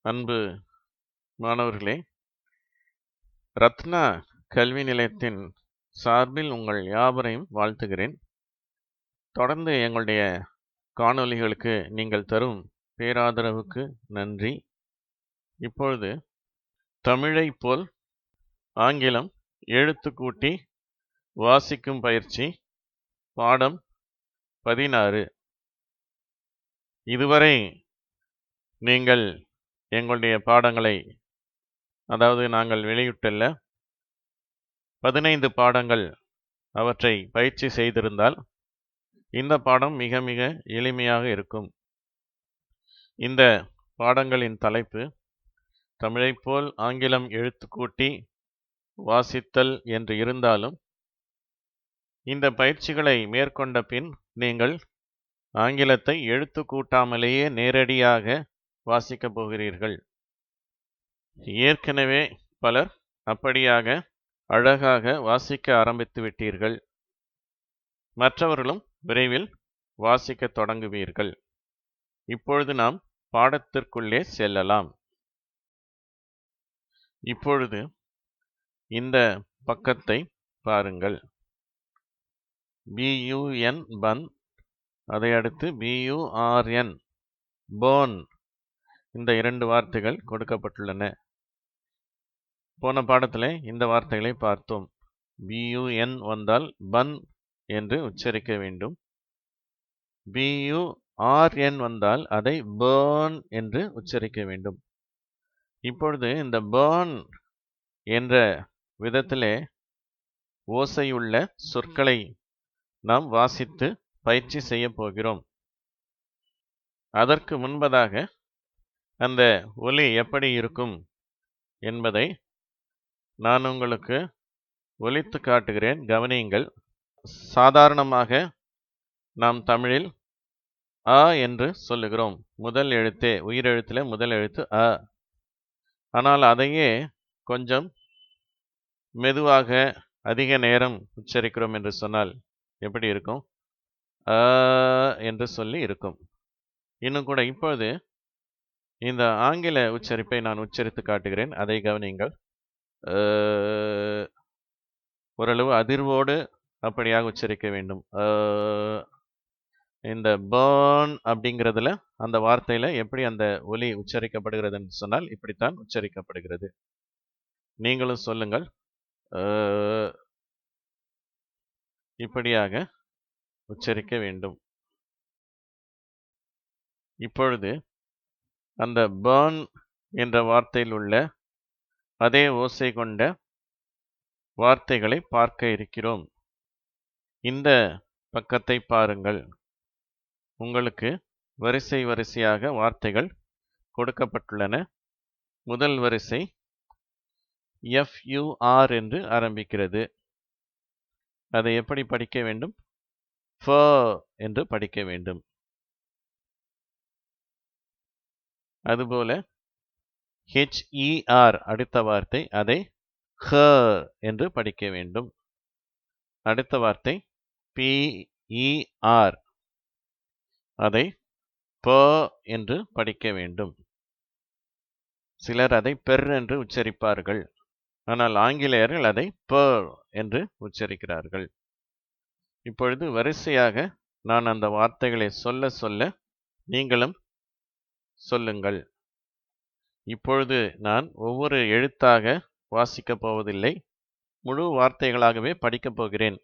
அன்பு மாணவர்களே ரத்னா கல்வி நிலையத்தின் சார்பில் உங்கள் யாவரையும் வாழ்த்துகிறேன். தொடர்ந்து எங்களுடைய காணொளிகளுக்கு நீங்கள் தரும் பேராதரவுக்கு நன்றி. இப்பொழுது தமிழைப் போல் ஆங்கிலம் எழுத்துக்கூட்டி வாசிக்கும் பயிற்சி பாடம் பதினாறு. இதுவரை நீங்கள் எங்களுடைய பாடங்களை அதாவது நாங்கள் வெளியிட்டுள்ள பதினைந்து பாடங்கள் அவற்றை பயிற்சி செய்திருந்தால் இந்த பாடம் மிக மிக எளிமையாக இருக்கும். இந்த பாடங்களின் தலைப்பு தமிழைப் போல் ஆங்கிலம் எழுத்துக்கூட்டி வாசித்தல் என்று இருந்தாலும் இந்த பயிற்சிகளை மேற்கொண்ட பின் நீங்கள் ஆங்கிலத்தை எழுத்து கூட்டாமலேயே நேரடியாக வாசிக்கப் போகிறீர்கள் ஏற்கனவே பலர் அப்படியாக அழகாக வாசிக்க ஆரம்பித்து விட்டீர்கள். மற்றவர்களும் விரைவில் வாசிக்க தொடங்குவீர்கள். இப்பொழுது நாம் பாடத்திற்குள்ளே செல்லலாம். இப்பொழுது இந்த பக்கத்தை பாருங்கள். பியூஎன் பன் அதை அடுத்து பியூஆர்என் போன் இந்த இரண்டு வார்த்தைகள் கொடுக்கப்பட்டுள்ளன. போன பாடத்தில் இந்த வார்த்தைகளை பார்த்தோம். பியூஎன் வந்தால் பன் என்று உச்சரிக்க வேண்டும். பியூஆர்என் வந்தால் அதை பேர்ன் என்று உச்சரிக்க வேண்டும். இப்பொழுது இந்த பேர்ன் என்ற விதத்திலே ஓசையுள்ள சொற்களை நாம் வாசித்து பயிற்சி செய்ய போகிறோம். அதற்கு முன்பதாக அந்த ஒலி எப்படி இருக்கும் என்பதை நான் உங்களுக்கு ஒலித்து காட்டுகிறேன். கவனியுங்கள். சாதாரணமாக நாம் தமிழில் அ என்று சொல்லுகிறோம். முதல் எழுத்தே உயிரெழுத்தில் முதல் எழுத்து அ ஆனால் அதையே கொஞ்சம் மெதுவாக அதிக நேரம் உச்சரிக்கிறோம் என்று சொன்னால் எப்படி இருக்கும்? அ என்று சொல்லி இருக்கும். இன்னும் கூட இப்பொழுது இந்த ஆங்கில உச்சரிப்பை நான் உச்சரித்து காட்டுகிறேன். அதை கவனியுங்கள். ஓரளவு அதிர்வோடு அப்படியாக உச்சரிக்க வேண்டும். இந்த பேர்ன் அப்படிங்கிறதுல அந்த வார்த்தையில் எப்படி அந்த ஒலி உச்சரிக்கப்படுகிறதுன்னு சொன்னால் இப்படித்தான் உச்சரிக்கப்படுகிறது. நீங்களும் சொல்லுங்கள். இப்படியாக உச்சரிக்க வேண்டும். இப்பொழுது அந்த பேர்ன் என்ற வார்த்தையில் உள்ள அதே ஓசை கொண்ட வார்த்தைகளை பார்க்க இருக்கிறோம். இந்த பக்கத்தை பாருங்கள். உங்களுக்கு வரிசை வரிசையாக வார்த்தைகள் கொடுக்கப்பட்டுள்ளன. முதல் வரிசை எஃப்யூஆர் என்று ஆரம்பிக்கிறது. அதை எப்படி படிக்க வேண்டும்? ஃப என்று படிக்க வேண்டும். அதுபோல ஹெச்இஆர் அடுத்த வார்த்தை அதை ஹ என்று படிக்க வேண்டும். அடுத்த வார்த்தை பிஇஆர் அதை ப என்று படிக்க வேண்டும். சிலர் அதை பெர் என்று உச்சரிப்பார்கள். ஆனால் ஆங்கிலேயர்கள் அதை ப என்று உச்சரிக்கிறார்கள். இப்பொழுது வரிசையாக நான் அந்த வார்த்தைகளை சொல்ல சொல்ல நீங்களும் சொல்லுங்கள். இப்பொழுது நான் ஒவ்வொரு எழுத்தாக வாசிக்கப் போவதில்லை. முழு வார்த்தைகளாகவே படிக்கப் போகிறேன்.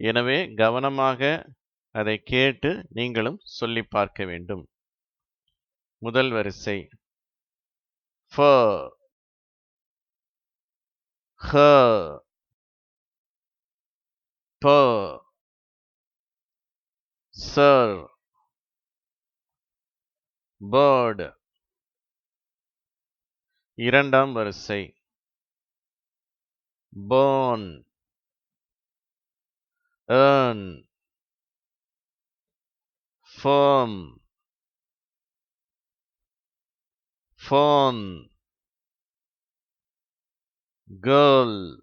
எனவே கவனமாக அதை கேட்டு நீங்களும் சொல்லி பார்க்க வேண்டும். முதல் வரிசை. ஃப. ஹ. ப. சர். பேர்டு இரண்டாம் வரிசை. Phone earn firm. Phone girl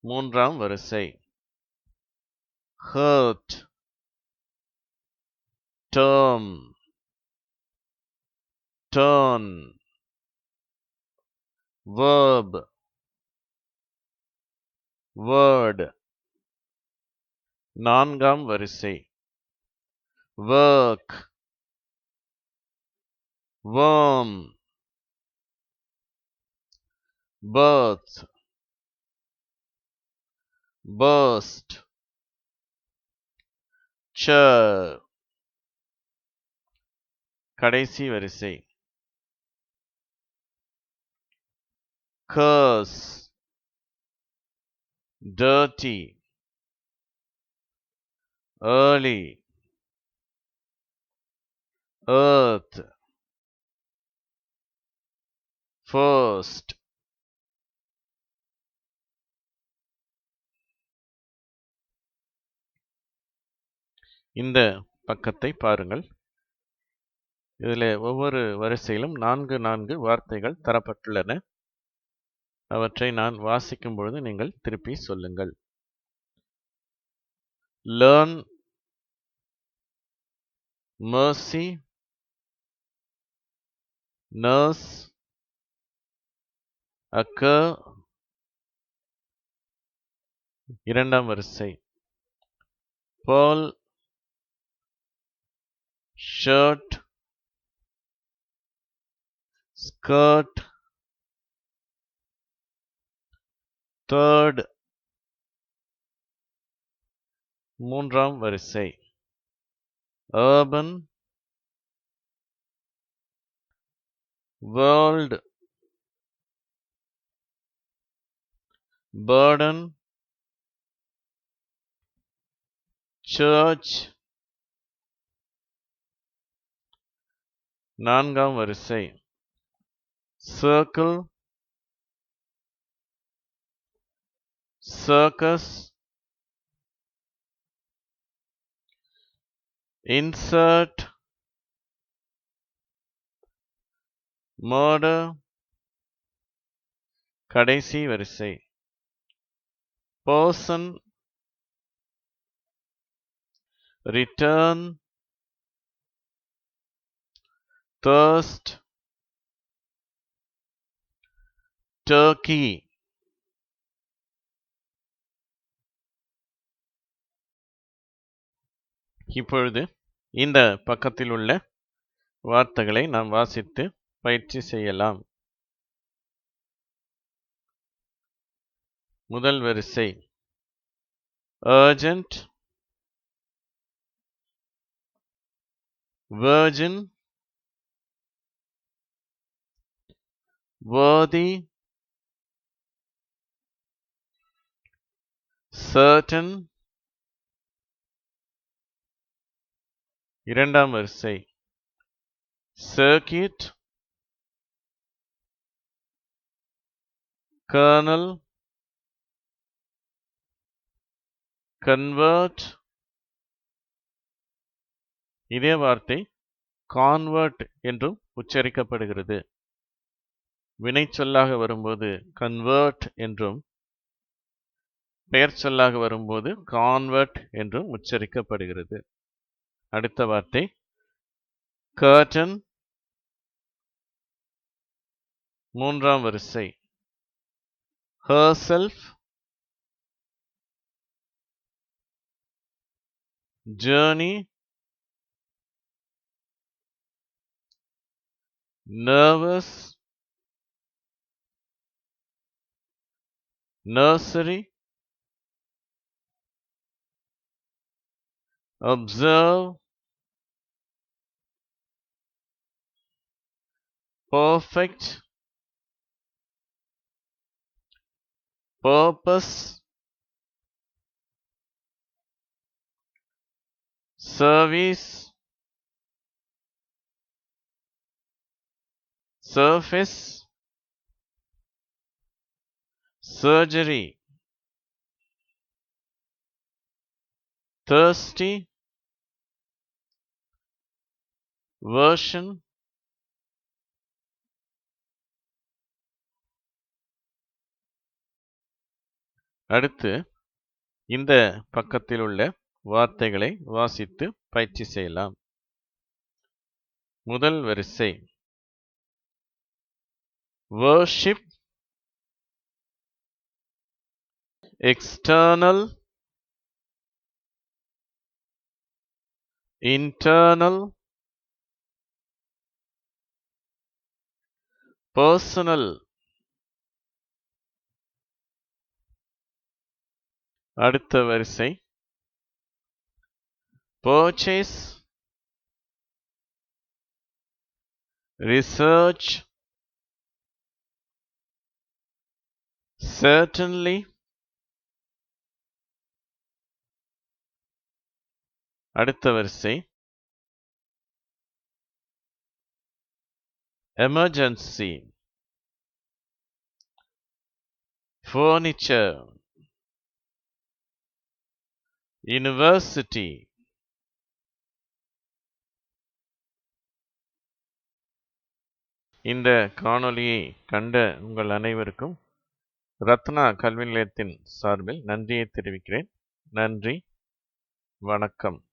மூன்றாம் வரிசை. Hurt. Term. turn verb word நான்காம் வரிசை work worm birth burst chair கடைசி வரிசை Curse dirty early. Earth first. இந்த பக்கத்தை பாருங்கள். இதில் ஒவ்வொரு வரிசையிலும் நான்கு நான்கு வார்த்தைகள் தரப்பட்டுள்ளன. அவற்றை நான் வாசிக்கும் பொழுது நீங்கள் திருப்பி சொல்லுங்கள். Learn mercy nurse occur. இரண்டாம் வரிசை. Pearl shirt skirt third மூன்றாம் வரிசை urban world burden church நான்காம் வரிசை circle circus insert murder கடைசி வரிசை person return thirst turkey இப்பொழுது இந்த பக்கத்தில் உள்ள வார்த்தைகளை நாம் வாசித்து பயிற்சி செய்யலாம். முதல் வரிசை. Urgent. Virgin. Worthy. Certain. இரண்டாம் வரிசை. Circuit. கர்னல் கன்வெர்ட் இதே வார்த்தை கான்வெர்ட் என்றும் உச்சரிக்கப்படுகிறது. வினைச்சொல்லாக வரும்போது கன்வெர்ட் என்றும் பெயர் சொல்லாக வரும்போது கான்வெர்ட் என்றும் உச்சரிக்கப்படுகிறது. அடுத்த வார்த்தை கர்டன் மூன்றாம் வரிசை herself journey nervous nursery observe perfect. Purpose. Service. Surface. Surgery. Thirsty. Version அடுத்து இந்த பக்கத்தில் உள்ள வார்த்தைகளை வாசித்து பயிற்சி செய்யலாம். முதல் வரிசை. Worship external internal personal. அடுத்த வரிசை purchase research certainly அடுத்த வரிசை emergency furniture university. இந்த காணொளியை கண்ட உங்கள் அனைவருக்கும் ரத்னா கல்வி நிலையத்தின் சார்பில் நன்றியை தெரிவிக்கிறேன். நன்றி. வணக்கம்.